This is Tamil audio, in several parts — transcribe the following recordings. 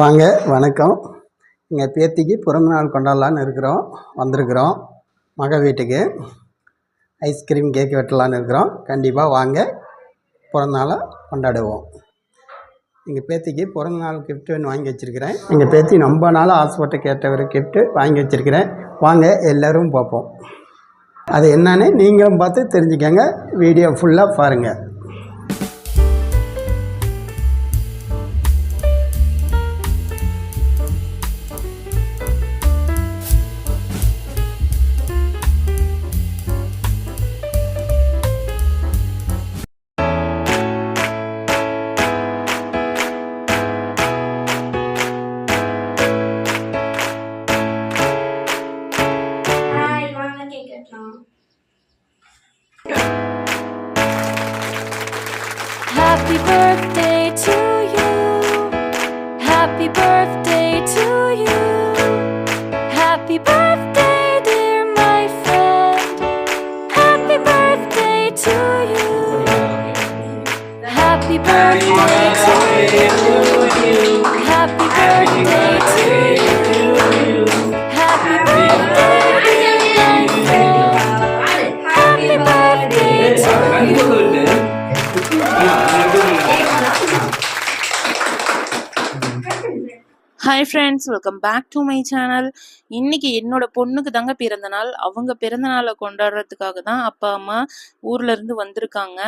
வாங்க வணக்கம். எங்கள் பேத்திக்கு பிறந்த நாள் கொண்டாடலான்னு இருக்கிறோம் வந்திருக்கிறோம். மக வீட்டுக்கு ஐஸ்கிரீம் கேக் வெட்டலான்னு இருக்கிறோம். கண்டிப்பாக வாங்க பிறந்த நாளை கொண்டாடுவோம். எங்கள் பேத்திக்கு பிறந்த நாள் ஒன்று வாங்கி வச்சுருக்கிறேன். எங்கள் பேத்தி ரொம்ப நாள் ஆசைப்பட்டு கேட்ட ஒரு வாங்கி வச்சுருக்கிறேன். வாங்க எல்லோரும் பார்ப்போம். அது என்னன்னு நீங்களும் பார்த்து தெரிஞ்சுக்கங்க. வீடியோ ஃபுல்லாக பாருங்கள் worth hi friends welcome back to my channel இன்னைக்கு என்னோட பொண்ணுக்கு தாங்க பிறந்த நாள். அவங்க பிறந்த நாளை கொண்டாடுறதுக்காக தான் அப்பா அம்மா ஊர்லேருந்து வந்திருக்காங்க.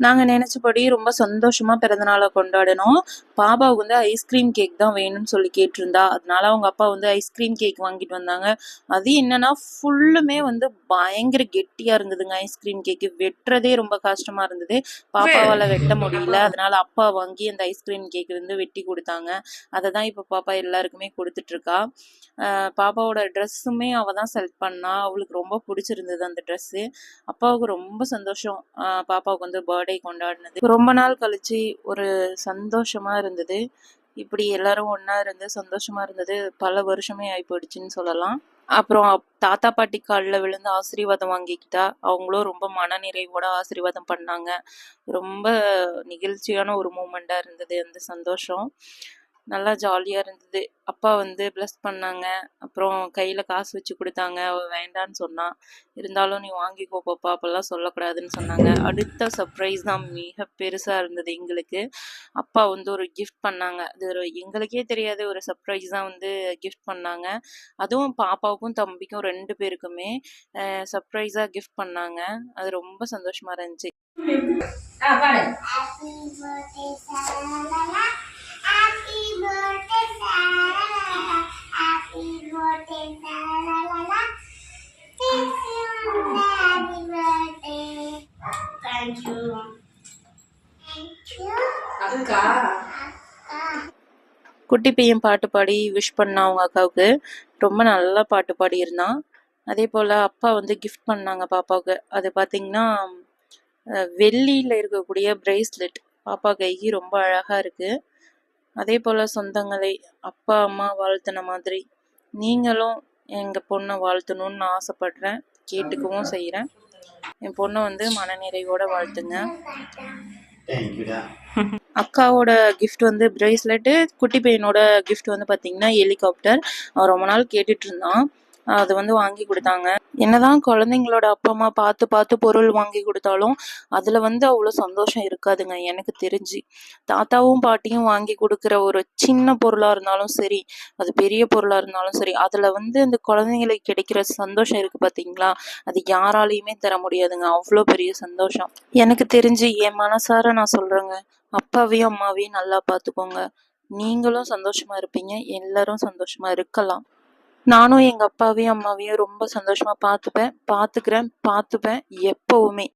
நாங்க நினைச்சபடி ரொம்ப சந்தோஷமா பிறந்த நாளை கொண்டாடினோம் பாப்பாவுக்கு வந்து ஐஸ்கிரீம் கேக் தான் வேணும்னு சொல்லி கேட்டிருந்தா. அதனால அவங்க அப்பா வந்து ஐஸ்கிரீம் கேக் வாங்கிட்டு வந்தாங்க. அது என்னன்னா ஃபுல்லுமே வந்து பயங்கர கெட்டியா இருந்ததுங்க. ஐஸ்கிரீம் கேக்கு வெட்டுறதே ரொம்ப கஷ்டமா இருந்தது. பாப்பாவால வெட்ட முடியல. அதனால அப்பா வாங்கி அந்த ஐஸ்கிரீம் கேக் வந்து வெட்டி கொடுத்தாங்க. அதை தான் இப்போ பாப்பா எல்லாருக்குமே ஆஹ் பாப்பாவோட ட்ரெஸ்ஸுமே அவ தான் செலக்ட் பண்ணா. அவளுக்கு ரொம்ப பிடிச்சிருந்தது அந்த ட்ரெஸ்ஸு அப்பாவுக்கு ரொம்ப சந்தோஷம். பாப்பாவுக்கு வந்து பர்த்டே கொண்டாடினது. ரொம்ப நாள் கழிச்சு ஒரு சந்தோஷமா இருந்தது. இப்படி எல்லாரும் ஒன்றா இருந்து சந்தோஷமா இருந்தது. பல வருஷமே ஆகி போயிடுச்சுன்னு சொல்லலாம். அப்புறம் அப்- தாத்தா பாட்டி காலில் விழுந்து ஆசீர்வாதம் வாங்கிக்கிட்டா அவங்களும் ரொம்ப மனநிறைவோட ஆசீர்வாதம் பண்ணாங்க. ரொம்ப நிகழ்ச்சியான ஒரு மூமெண்ட்டாக இருந்தது அந்த சந்தோஷம். நல்லா ஜாலியாக இருந்தது. அப்பா வந்து ப்ளஸ் பண்ணாங்க. அப்புறம் கையில் காசு வச்சு கொடுத்தாங்க. அவ வேண்டான்னு சொன்னா. இருந்தாலும் நீ வாங்கிக்கோ பாப்பா அப்பெல்லாம் சொல்லக்கூடாதுன்னு சொன்னாங்க. அடுத்த சர்ப்ரைஸ் தான் மிக பெருசாக இருந்தது எங்களுக்கு. அப்பா வந்து ஒரு கிஃப்ட் பண்ணாங்க. அது ஒரு எங்களுக்கே தெரியாத ஒரு சர்ப்ரைஸ் தான் வந்து கிஃப்ட் பண்ணாங்க. அதுவும் பாப்பாவுக்கும் தம்பிக்கும் ரெண்டு பேருக்குமே சர்ப்ரைஸாக கிஃப்ட் பண்ணாங்க. அது ரொம்ப சந்தோஷமா இருந்துச்சு. குட்டி பையன் பாட்டு பாடி விஷ் பண்ணா அவங்க அக்காவுக்கு. ரொம்ப நல்லா பாட்டு பாடியிருந்தான் அதே போல் அப்பா வந்து கிஃப்ட் பண்ணாங்க பாப்பாவுக்கு. அது பார்த்தீங்கன்னா வெள்ளியில் இருக்கக்கூடிய பிரேஸ்லெட் பாப்பா கைக்கு ரொம்ப அழகாக இருக்குது அதே போல் சொந்தங்களை அப்பா அம்மா வாழ்த்தின மாதிரி நீங்களும் எங்கள் பொண்ணை வாழ்த்தணும்னு நான் ஆசைப்படுறேன். கேட்டுக்கவும் செய்கிறேன் என் பொண்ணை வந்து மனநிறைவோட வாழ்த்துங்க. அக்காவோட gift வந்து பிரேஸ்லெட்டு குட்டி பையனோட gift வந்து பார்த்தீங்கன்னா ஹெலிகாப்டர் அவன் ரொம்ப நாள் கேட்டுட்டு இருந்தான். அது வந்து வாங்கி கொடுத்தாங்க. என்னதான் குழந்தைங்களோட அப்பா அம்மா பார்த்து பார்த்து பொருள் வாங்கி கொடுத்தாலும் அதில் வந்து அவ்வளோ சந்தோஷம் இருக்காதுங்க எனக்கு தெரிஞ்சு. தாத்தாவும் பாட்டியும் வாங்கி கொடுக்குற ஒரு சின்ன பொருளாக இருந்தாலும் சரி அது பெரிய பொருளாக இருந்தாலும் சரி அதில் வந்து அந்த குழந்தைங்களுக்கு கிடைக்கிற சந்தோஷம் இருக்குது பார்த்தீங்களா அது யாராலையுமே தர முடியாதுங்க அவ்வளோ பெரிய சந்தோஷம். எனக்கு தெரிஞ்சு என் மனசார நான் சொல்கிறேங்க அப்பாவையும் அம்மாவையும் நல்லா பார்த்துக்கோங்க. நீங்களும் சந்தோஷமா இருப்பீங்க எல்லாரும் சந்தோஷமா இருக்கலாம். நானும் எங்கள் அப்பாவையும் அம்மாவையும் ரொம்ப சந்தோஷமாக பார்த்துப்பேன். பார்த்துக்கிறேன். பார்த்துப்பேன். எப்போவுமே.